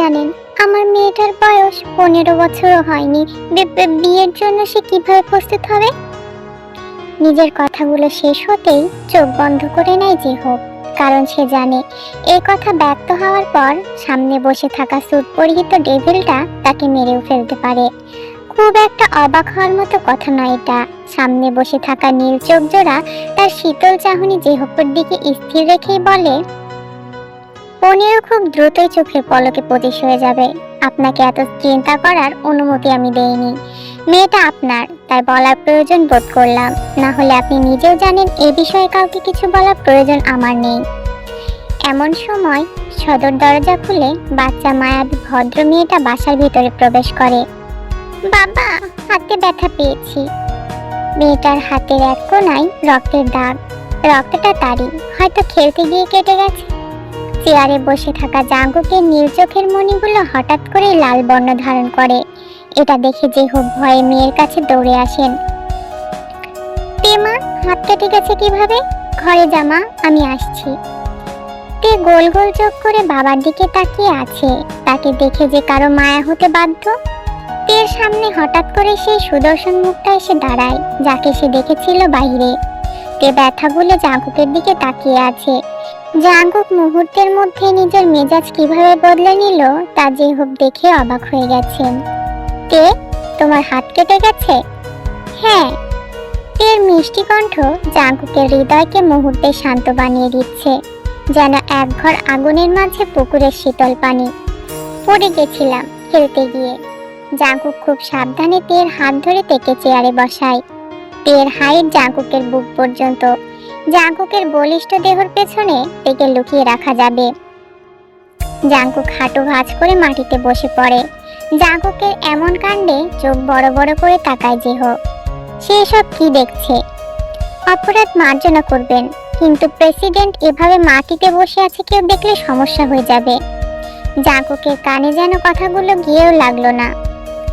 জানেন, আমার মেয়েটার বয়স পনেরো বছরও হয়নি। বিয়ের জন্য সে কীভাবে প্রস্তুত হবে? নিজের কথাগুলো শেষ হতেই চোখ বন্ধ করে নেয় যে হোক কারণ সে জানে, এই কথা ব্যক্ত হওয়ার পর সামনে বসে থাকা স্যুট পরিহিত ডেভিলটা তাকে মেরেও ফেলতে পারে। খুব একটা অবাক হওয়ার মতো কথা নয় এটা। সামনে বসে থাকা নীল চোখ জোড়া তার শীতল চাহনি যে জেহপের দিকে স্থির রেখেই বলে পনিরও খুব দ্রুতই চোখের পলকে প্রতিশ হয়ে যাবে। আপনাকে এত চিন্তা করার অনুমতি আমি দেইনি। মেয়েটা আপনার, তাই বলার প্রয়োজন বোধ করলাম। না হলে আপনি নিজেও জানেন এ বিষয়ে কাউকে কিছু বলার প্রয়োজন আমার নেই। এমন সময় সদর দরজা খুলে বাচ্চা মায়াবী ভদ্র মেয়েটা বাসার ভিতরে প্রবেশ করে। বাবা, হাতে ব্যথা পেয়েছি। মেয়েটার হাতের এক কোনায় রক্তের দাগ। রক্তটা তারই, হয়তো খেলতে গিয়ে কেটে গেছে। চেয়ারে বসে থাকা জাঙ্গুকের নীল চোখের মণিগুলো হঠাৎ করে লাল বর্ণ ধারণ করে। এটা দেখে হোক ভয়ে মেয়ের কাছে দৌড়ে আসেন। তেমা হাত কেটে গেছে কীভাবে? ঘরে জামা আমি আসছি। তে গোল গোল চোখ করে বাবার দিকে তাকিয়ে আছে। তাকে দেখে যে কারও মায়া হতে বাধ্য। তের সামনে হঠাৎ করে সেই সুদর্শন মুখটা এসে দাঁড়ায়, যাকে সে দেখেছিল বাইরে। তে ব্যথা বলে জাঙ্কুকের দিকে তাকিয়ে আছে। জাঙ্কুক মুহূর্তের মধ্যে নিজের মেজাজ কীভাবে বদলে নিল, তা যে হোক দেখে অবাক হয়ে গেছেন। তে, তোমার হাত কেটে গেছে? হ্যাঁ। তের মিষ্টি কণ্ঠ জাঙ্কুকের হৃদয়কে মুহূর্তে শান্ত বানিয়ে দিচ্ছে, যেন এক ঘর আগুনের মাঝে পুকুরের শীতল পানি পড়ে গেছিলাম খেলতে গিয়ে। জাঙ্কুক খুব সাবধানে তের হাত ধরে তেকে চেয়ারে বসায়। তের হাইট জাঙ্কুকের বুক পর্যন্ত। জাঙ্কুকের বলিষ্ঠ দেহর পেছনে তেকে লুকিয়ে রাখা যাবে। জাঙ্কুক হাঁটু ভাঁজ করে মাটিতে বসে পড়ে। জাঙ্কুকের এমন কাণ্ডে চোখ বড় বড় করে তাকায় যে হোক সে এসব কি দেখছে? অপরাধ মার্জনা করবেন, কিন্তু প্রেসিডেন্ট এভাবে মাটিতে বসে আছে কেউ দেখলে সমস্যা হয়ে যাবে। জাঙ্কুকের কানে যেন কথাগুলো গিয়েও লাগল না।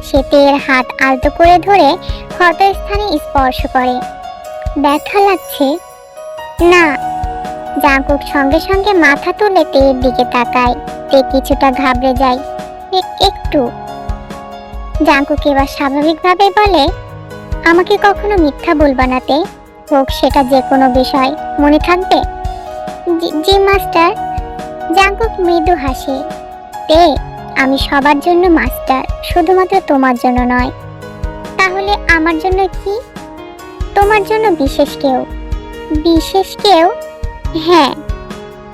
সে তের হাত আলতো করে ধরে ক্ষত স্থানে স্পর্শ করে। ব্যথা লাগছে? না। জাঙ্কুক সঙ্গে সঙ্গে মাথা তুলে তের দিকে তাকায়। তে কিছুটা ঘাবড়ে যায়। "এ- একটু। জাঙ্কুক এবার স্বাভাবিকভাবে বলে, আমাকে কখনো মিথ্যা বলবা না তে। হোক, সেটা যে কোনো বিষয়। মনে থাকবে? জি- মাস্টার। জাঙ্কুক মৃদু হাসে। তে আমি সবার জন্য মাস্টার, শুধুমাত্র তোমার জন্য নয়। তাহলে আমার জন্য কি? তোমার জন্য বিশেষ কেউ? বিশেষ কেউ? হ্যাঁ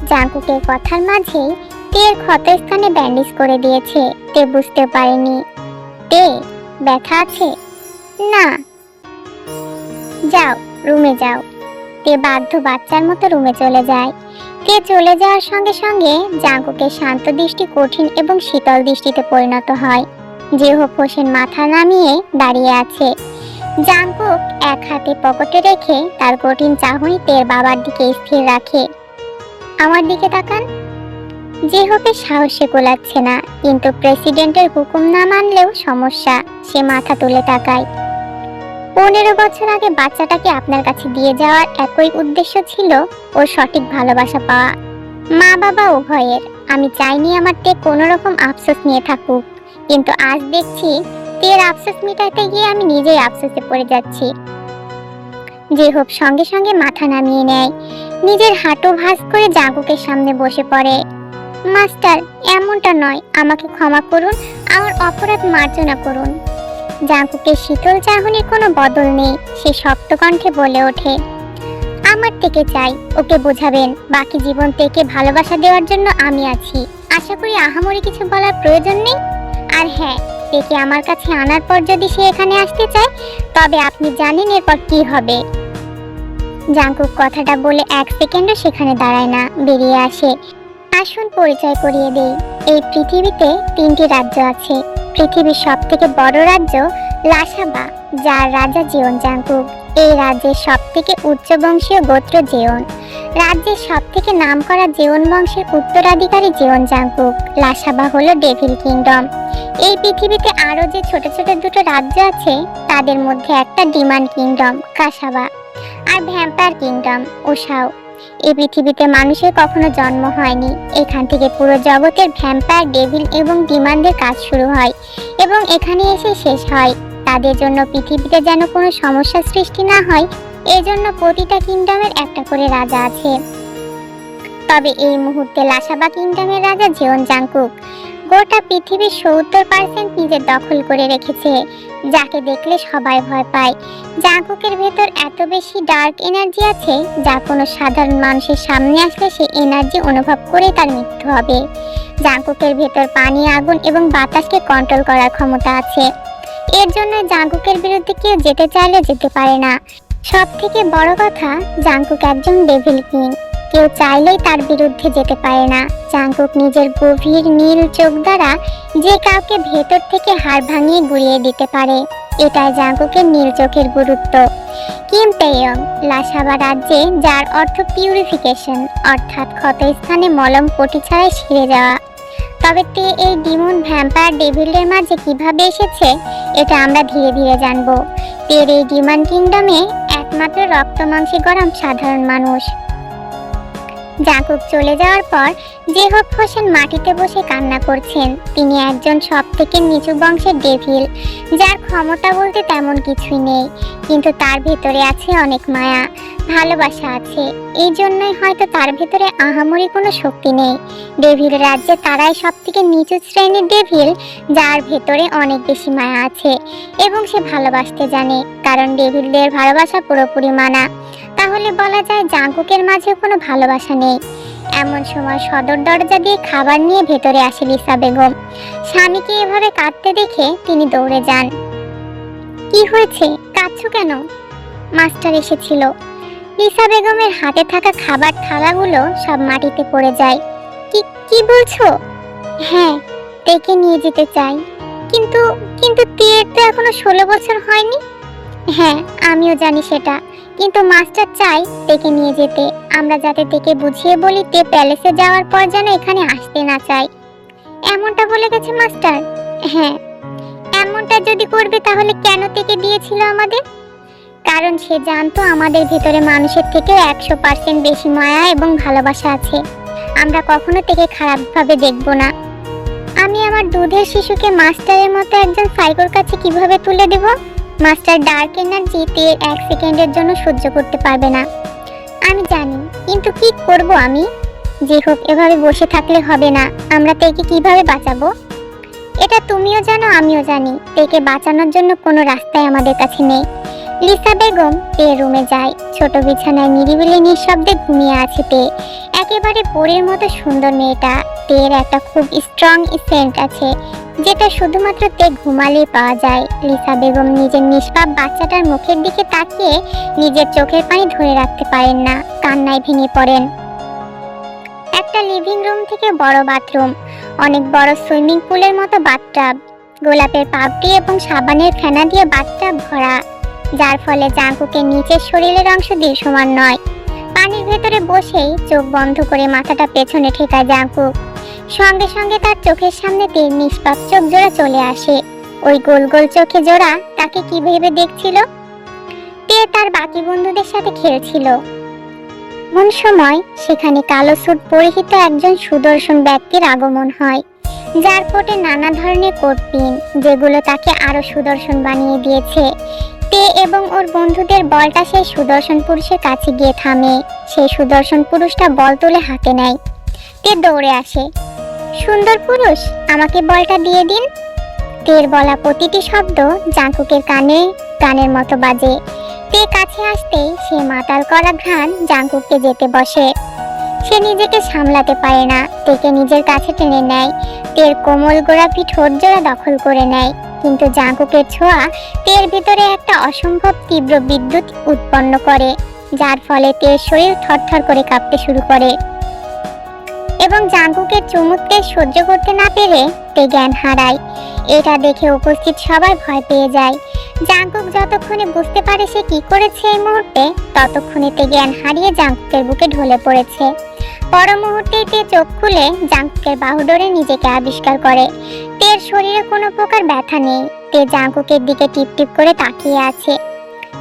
জাঙ্কুকের কথার মাঝেই তের ক্ষতস্থানে ব্যান্ডেজ করে দিয়েছে, তে বুঝতে পারেনি। তে, ব্যথা আছে? না। যাও, রুমে যাও। তে বাধ্য বাচ্চার মতো রুমে চলে যায়। তে চলে যাওয়ার সঙ্গে সঙ্গে জাঙ্কুকের শান্ত দৃষ্টি কঠিন এবং শীতল দৃষ্টিতে পরিণত হয়। যেহোক হোসেন মাথা নামিয়ে দাঁড়িয়ে আছে। জাঙ্কুক এক হাতে পকেটে রেখে তার কঠিন চাহনি তের বাবার দিকে স্থির রাখে। আমার দিকে তাকান। যে হোকে সাহসে গোলাচ্ছে না, কিন্তু প্রেসিডেন্টের হুকুম না মানলেও সমস্যা, সে মাথা তুলে তাকায়। পনেরো বছর আগে বাচ্চাটাকে আপনার কাছে দিয়ে যাওয়ার একই উদ্দেশ্য ছিল ওর সঠিক ভালোবাসা পাওয়া। মা বাবা উভয়ের। আমি চাইনি আমার তে কোনো রকম আফসোস নিয়ে থাকুক। কিন্তু আজ দেখছি তের আফসোস মিটাতে গিয়ে আমি নিজেই আফসোসে পড়ে যাচ্ছি। যে হোক, সঙ্গে সঙ্গে মাথা নামিয়ে নেয়। নিজের হাঁটু ভাঁজ করে জাগুকের সামনে বসে পড়ে। মাস্টার, এমনটা নয়। আমাকে ক্ষমা করুন, আমার অপরাধ মার্জনা করুন। জাঙ্কুকের শীতল চাহনির কোনো বদল নেই, সে শক্ত কণ্ঠে বলে ওঠে, আমার থেকে চাই, ওকে বোঝাবেন, বাকি জীবন থেকে ভালোবাসা দেওয়ার জন্য আমি আছি। আশা করি আহামরি কিছু বলার প্রয়োজন নেই। আর হ্যাঁ থেকে আমার কাছে আনার পর যদি সে এখানে আসতে চায়, তবে আপনি জানেন এরপর কি হবে। জাঙ্কুক কথাটা বলে এক সেকেন্ডও সেখানে দাঁড়ায় না, বেরিয়ে আসে। আসুন পরিচয় করিয়ে দেই, এই পৃথিবীতে তিনটি রাজ্য আছে। পৃথিবীর সব থেকে বড় রাজ্য লাসাবা, যার রাজা জিয়ন জাঙ্কুক এই রাজ্যের সব থেকে উচ্চ বংশীয় গোত্র জেয়ন রাজ্যের সব থেকে নামকরা জেয়ন বংশের উত্তরাধিকারী জেয়ন জাঙ্কুক লাসাবা হলো ডেভিল কিংডম। এই পৃথিবীতে আরও যে ছোট ছোট দুটো রাজ্য আছে, তাদের মধ্যে একটা ডিমান্ড কিংডম, কাসাবা, আর ভ্যাম্পায়ার কিংডম ওসাও এই পৃথিবীতে মানুষের কখনো জন্ম হয়নি। এখান থেকে পুরো জগতের ভ্যাম্পায়ার, ডেভিল এবং ডিমান্ডের কাজ শুরু হয় এবং এখানে এসে শেষ হয়। তাদের জন্য পৃথিবীতে যেন কোনো সমস্যা সৃষ্টি না হয়, এজন্য প্রতিটা কিংডমের একটা করে রাজা আছে। তবে এই মুহূর্তে লাসাবা কিংডমের রাজা জিওন জাংকুক গোটা পৃথিবীর সত্তর পার্সেন্ট নিজের দখল করে রেখেছে। যাকে দেখলে সবাই ভয় পায়। জাংকুকের ভেতর এত বেশি ডার্ক এনার্জি আছে, যা কোনো সাধারণ মানুষের সামনে আসলে সে এনার্জি অনুভব করে তার মৃত্যু হবে। জাংকুকের ভেতর পানি, আগুন এবং বাতাসকে কন্ট্রোল করার ক্ষমতা আছে। এর জন্য জাংকুকের বিরুদ্ধে কেউ যেতে চাইলে যেতে পারে না। সব থেকে বড় কথা জাংকুক একজন ডেভিল কিং কেউ চাইলেই তার বিরুদ্ধে যেতে পারে না। জাংকুক নিজের গভীর নীল চোখ দ্বারা যে কাউকে ভেতর থেকে হাড় ভাঙিয়ে গুড়িয়ে দিতে পারে। এটাই জাংকুকের নীল চোখের গুরুত্ব। কিম পেয়ং লাসাবা রাজ্যে, যার অর্থ পিউরিফিকেশন অর্থাৎ ক্ষতস্থানে মলম পটি ছাড়াই সেরে যাওয়া। তবে তে এই ডিমন ভ্যাম্পায়ার ডেভিলের মাঝে কীভাবে এসেছে, এটা আমরা ধীরে ধীরে জানব। তের এই ডিমান কিংডমে একমাত্র রক্ত মাংসে গরম সাধারণ মানুষ। জাকুব চলে যাওয়ার পর জেহব হোসেন মাটিতে বসে কান্না করছেন। তিনি একজন সব থেকে নিচু বংশের ডেভিল, যার ক্ষমতা বলতে তেমন কিছুই নেই। কিন্তু তার ভেতরে আছে অনেক মায়া। ভালোবাসা আছে। এই জন্যই হয়তো তার ভেতরে আহামরি কোনো শক্তি নেই। ডেভিল রাজ্যে তারাই সব থেকে নিচু শ্রেণির ডেভিল, যার ভেতরে অনেক বেশি মায়া আছে এবং সে ভালোবাসতে জানে, কারণ ডেভিলদের ভালোবাসা পুরোপুরি মানা। তাহলে বলা যায় জাঙ্কুকের মাঝে কোনো ভালোবাসা নেই। এমন সময় সদর দরজা দিয়ে খাবার নিয়ে ভেতরে আসে লিসা বেগম। স্বামীকে এভাবে কাঁদতে দেখে তিনি দৌড়ে যান। কি হয়েছে? কাঁদছো কেন? মাস্টার এসেছিল। লিসা বেগমের হাতে থাকা খাবার থালাগুলো সব মাটিতে পড়ে যায়। কি কি বলছো? হ্যাঁ ডেকে নিয়ে যেতে চাই। কিন্তু কিন্তু তীরের তো এখনও ষোলো বছর হয়নি। হ্যাঁ আমিও জানি সেটা। কিন্তু মাস্টার চাই ডেকে নিয়ে যেতে। আমরা যাতে ডেকে বুঝিয়ে বলি তে প্যালেসে যাওয়ার পর যেন এখানে আসতে না চাই এমনটা বলে গেছে মাস্টার? হ্যাঁ। এমনটা যদি করবে তাহলে কেন থেকে দিয়েছিল আমাদের? কারণ সে জানতো আমাদের ভেতরে মানুষের থেকে একশো পার্সেন্ট বেশি মায়া এবং ভালোবাসা আছে। আমরা কখনো থেকে খারাপভাবে দেখব না। আমি আমার দুধের শিশুকে মাস্টারের মতো একজন সাইকোর কাছে কীভাবে তুলে দেব? মাস্টার ডার্ক এনার্জি তে এক সেকেন্ডের জন্য সহ্য করতে পারবে না। আমি জানি, কিন্তু কি করব আমি? যে হোক, এভাবে বসে থাকলে হবে না। আমরা তেকে কীভাবে বাঁচাবো? এটা তুমিও জানো, আমিও জানি। তেকে বাঁচানোর জন্য কোনো রাস্তাই আমাদের কাছে নেই। লিসা বেগম তে রুমে যায়, ছোট বিছানায় নিরিবিলি নিঃশব্দে ঘুমিয়ে আছে তে। একেবারে পরীর মতো সুন্দর মেয়েটা। তের একটা খুব স্ট্রং সেন্ট আছে, যেটা শুধুমাত্র তে ঘুমালেই পাওয়া যায়। লিসা বেগম নিজের নিষ্পাপ বাচ্চাটার মুখের দিকে তাকিয়ে নিজের চোখের পানি ধরে রাখতে পারেন না, কান্নায় ভেঙে পড়েন। একটা লিভিং রুম থেকে বড় বাথরুম অনেক বড় সুইমিং পুলের মতো বাথটাব গোলাপের পাপড়ি এবং সাবানের ফেনা দিয়ে বাথটাব ভরা। যার ফলে জাঙ্কুকের নিচের শরীরের অংশ দৃশ্যমান নয়। পানির ভেতরে বসেই চোখ বন্ধ করে মাথাটা পেছনে ঠেকায় জাঙ্কুক সঙ্গে সঙ্গে তার চোখের সামনে তীর নিষ্পাপ চোখ জোড়া চলে আসে। ওই গোল গোল চোখে জোড়া তাকে কি ভেবে দেখছিল? তে তার বাকি বন্ধুদের সাথে খেলছিল। এমন সময় সেখানে কালো স্যুট পরিহিত একজন সুদর্শন ব্যক্তির আগমন হয়, যার কোটে নানা ধরনের কোট পিন, যেগুলো তাকে আরও সুদর্শন বানিয়ে দিয়েছে। তে এবং ওর বন্ধুদের বলটা সেই সুদর্শন পুরুষের কাছে গিয়ে থামে। সেই সুদর্শন পুরুষটা বল তুলে হাতে নেয়। তে দৌড়ে আসে। সুন্দর পুরুষ, আমাকে বলটা দিয়ে দিন। তের বলা প্রতিটি শব্দ জাঙ্কুকের কানে গানের মতো বাজে। তে কাছে আসতেই সে মাতাল করা ঘ্রাণ জাঙ্কুককে যেতে বসে। সে নিজেকে সামলাতে পারে না। তেকে নিজের কাছে টেনে নেয়। তের কোমল গোড়াপি ঠোঁট জোড়া দখল করে নেয়। কিন্তু জাঙ্কুকের ছোঁয়া তের ভিতরে একটা অসম্ভব তীব্র বিদ্যুৎ উৎপন্ন করে, যার ফলে তের শরীর থরথর করে কাঁপতে শুরু করে। এবং জাঙ্কুকের চুমুককে সহ্য করতে না পেরে তে জ্ঞান হারায়। এটা দেখে উপস্থিত সবাই ভয় পেয়ে যায়। জাঙ্কুক যতক্ষণে বুঝতে পারে সে কি করেছে এই মুহূর্তে, ততক্ষণে তে জ্ঞান হারিয়ে জাঙ্কুকের বুকে ঢলে পড়েছে। পর মুহূর্তেই তে চোখ খুলে জাঙ্কুকের বাহুডোরে নিজেকে আবিষ্কার করে। তের শরীরে কোনো প্রকার ব্যথা নেই। তে জাঙ্কুকের দিকে টিপ টিপ করে তাকিয়ে আছে।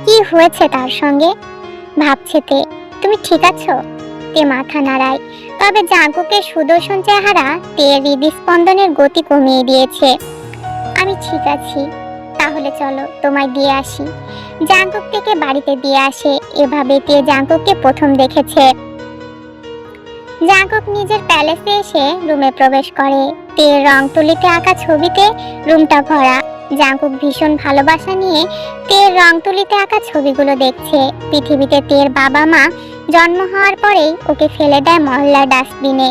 কি হয়েছে তার সঙ্গে? ভাবছে তে, তুমি ঠিক আছো? তে মাথা নাড়ায়। তবে জাঙ্কুকের সুদর্শন চেহারা তের হৃদস্পন্দনের গতি কমিয়ে দিয়েছে। আমি ঠিক আছি। তাহলে চলো, তোমায় দিয়ে আসি। জাঙ্কুক থেকে বাড়িতে দিয়ে আসে। এভাবে তে জাঙ্কুককে প্রথম দেখেছে। জাঙ্কুক নিজের প্যালেসে এসে রুমে প্রবেশ করে। তের রং তুলিতে আঁকা ছবিতে রুমটা ভরা। জাঙ্কুক ভীষণ ভালোবাসা নিয়ে তের রং তুলিতে আঁকা ছবিগুলো দেখছে। পৃথিবীতে তের বাবা মা জন্ম হওয়ার পরেই ওকে ফেলে দেয় মহল্লার ডাস্টবিনে।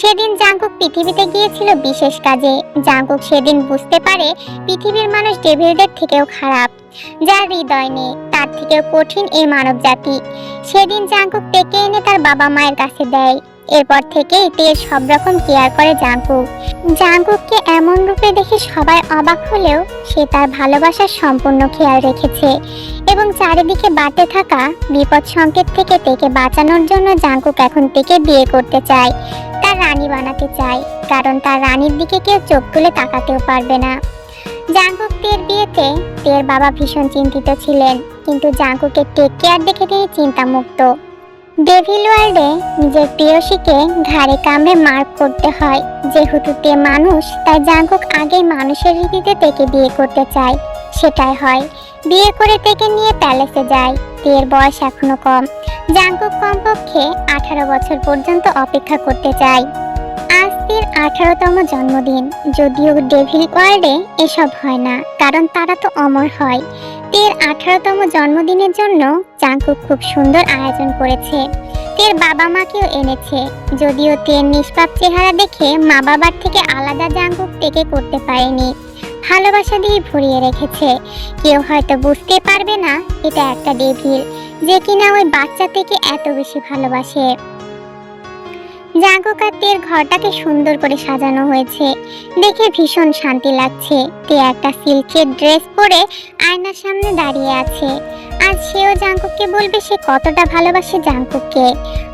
সেদিন জাঙ্কুক পৃথিবীতে গিয়েছিল বিশেষ কাজে। জাঙ্কুক সেদিন বুঝতে পারে পৃথিবীর মানুষ ডেভিলদের থেকেও খারাপ। যার হৃদয় নেই, তার থেকেও কঠিন এই মানব জাতি সেদিন জাঙ্কুক ডেকে এনে তার বাবা মায়ের কাছে দেয়। এরপর থেকেই তের সব রকম কেয়ার করে জাঙ্কুক। জাঙ্কুককে এমন রূপে দেখে সবাই অবাক হলেও সে তার ভালোবাসার সম্পূর্ণ খেয়াল রেখেছে এবং চারিদিকে বাড়তে থাকা বিপদ সংকেত থেকে তেকে বাঁচানোর জন্য জাঙ্কুক এখন তেকে বিয়ে করতে চায়, তার রানী বানাতে চায়, কারণ তার রানীর দিকে কেউ চোখ তুলে তাকাতেও পারবে না। জাঙ্কুক তের বিয়েতে তের বাবা ভীষণ চিন্তিত ছিলেন, কিন্তু জাঙ্কুকের টেক কেয়ার দেখে তিনি চিন্তামুক্ত। ডেভিল ওয়ার্ল্ডে নিজের প্রিয়সীকে ঘাড়ে কামড়ে মার্ক করতে হয়। যেহেতু তে মানুষ, তাই জাঙ্কুক আগেই মানুষের রীতিতে তেকে বিয়ে করতে চায়। সেটাই হয়। বিয়ে করে তেকে নিয়ে প্যালেসে যায়। তের বয়স এখনও কম। জাঙ্কুক কমপক্ষে আঠারো বছর পর্যন্ত অপেক্ষা করতে চায়। আজ আঠারোতম জন্মদিন। যদিও ডেভিল ওয়ার্ল্ডে এসব হয় না, কারণ তারা তো অমর হয়। তের আঠারোতম জন্মদিনের জন্য জাঙ্কুক খুব সুন্দর আয়োজন করেছে। তের বাবা মাকেও এনেছে। যদিও তের নিষ্পাপ চেহারা দেখে মা বাবার থেকে আলাদা জাঙ্কুক থেকে করতে পারেনি। ভালোবাসা দিয়ে ভরিয়ে রেখেছে। কেউ হয়তো বুঝতে পারবে না, এটা একটা ডেভিল, যে কিনা ওই বাচ্চা থেকে এত বেশি ভালোবাসে। জাঙ্কুক আর ঘরটাকে সুন্দর করে সাজানো হয়েছে। দেখে ভীষণ শান্তি লাগছে। তে একটা সিল্কের ড্রেস পরে আয়নার সামনে দাঁড়িয়ে আছে। আজ সেও জাঙ্কুককে বলবে সে কতটা ভালোবাসে জাঙ্কুককে।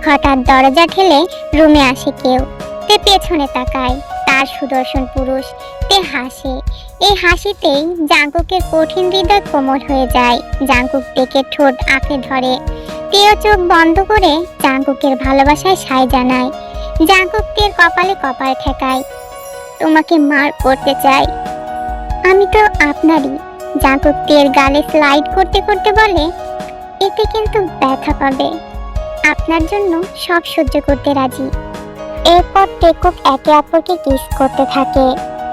হঠাৎ দরজা ঠেলে রুমে আসে কেউ। তে পেছনে তাকায়। তার সুদর্শন পুরুষ। তে হাসে। এই হাসিতেই জাঙ্কুকের কঠিন হৃদয় কোমল হয়ে যায়। জাঙ্কুক দেখে ঠোঁট আঁকড়ে ধরে। তেও চোখ বন্ধ করে জাঙ্কুকের ভালোবাসায় সায় জানায়। জাঙ্কুক তের কপালে কপাল ঠেকায় তোমাকে মার করতে চাই। আমি তো আপনারই। জাঙ্কুক গালে স্লাইড করতে করতে বলে, এতে কিন্তু ব্যথা পাবে। আপনার জন্য সব সহ্য করতে রাজি। এরপর টেকুক একে অপরকে কিস করতে থাকে।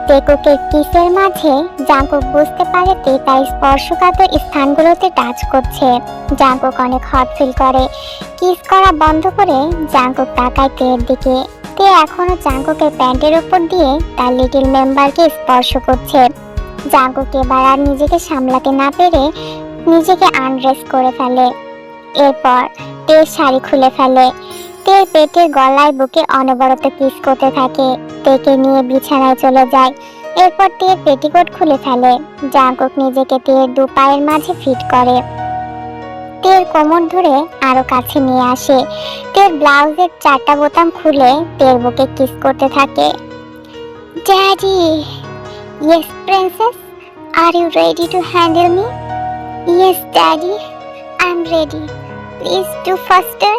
টেকুকের কিসের মাঝে জাঙ্কুক বুঝতে পারে তে তার স্পর্শকাতর স্থানগুলোতে টাচ করছে। জাঙ্কুক অনেক হট ফিল করে। কিস করা বন্ধ করে জাঙ্কুক তাকায় তের দিকে। তে এখনও জাঙ্কুকের প্যান্টের উপর দিয়ে তার লিটল মেম্বারকে স্পর্শ করছে। জাঙ্কুক এবার আর নিজেকে সামলাতে না পেরে নিজেকে আনড্রেস করে ফেলে। এরপর তে শাড়ি খুলে ফেলে। তের পেটে গলায় বুকে অনবরত কিস করতে থাকে। তেকে নিয়ে বিছানায় চলে যায়। এরপর তের পেটিকোট খুলে ফেলে। জাঙ্কুক নিজেকে তের দু পায়ের মাঝে ফিট করে। তের কোমর ধরে আরও কাছে নিয়ে আসে। তের ব্লাউজের চারটা বোতাম খুলে তের বুকে কিস করতে থাকে। Daddy yes princess are you ready to handle me yes daddy I am ready please to faster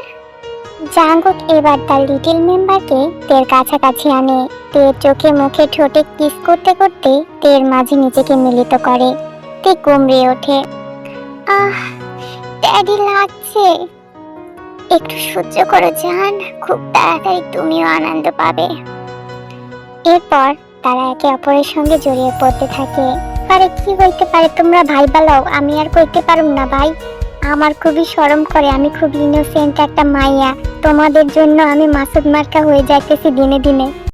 Jungkook এবার তার লিটল মেম্বারকে তের কাছাকাছি আনে। তের চোখে মুখে ঠোঁটে কিস করতে করতে তের মাঝে নিজেকে মিলিত করে। তে কুমড়ে ওঠে। আহ ড্যাডি লাগছে। একটু সহ্য করো, জান। খুব তাড়াতাড়ি তুমিও আনন্দ পাবে। এরপর তারা একে অপরের সঙ্গে জড়িয়ে পড়তে থাকে। আরে, কি হইতে পারে তোমরা ভাই বালাও? আমি আর কইতে পারুম না ভাই। আমার খুবই স্মরণ করে, আমি খুব ইনোসেন্ট একটা মাইয়া। তোমাদের জন্য আমি মাসুদ মার্কা হয়ে যাইতেছি দিনে দিনে।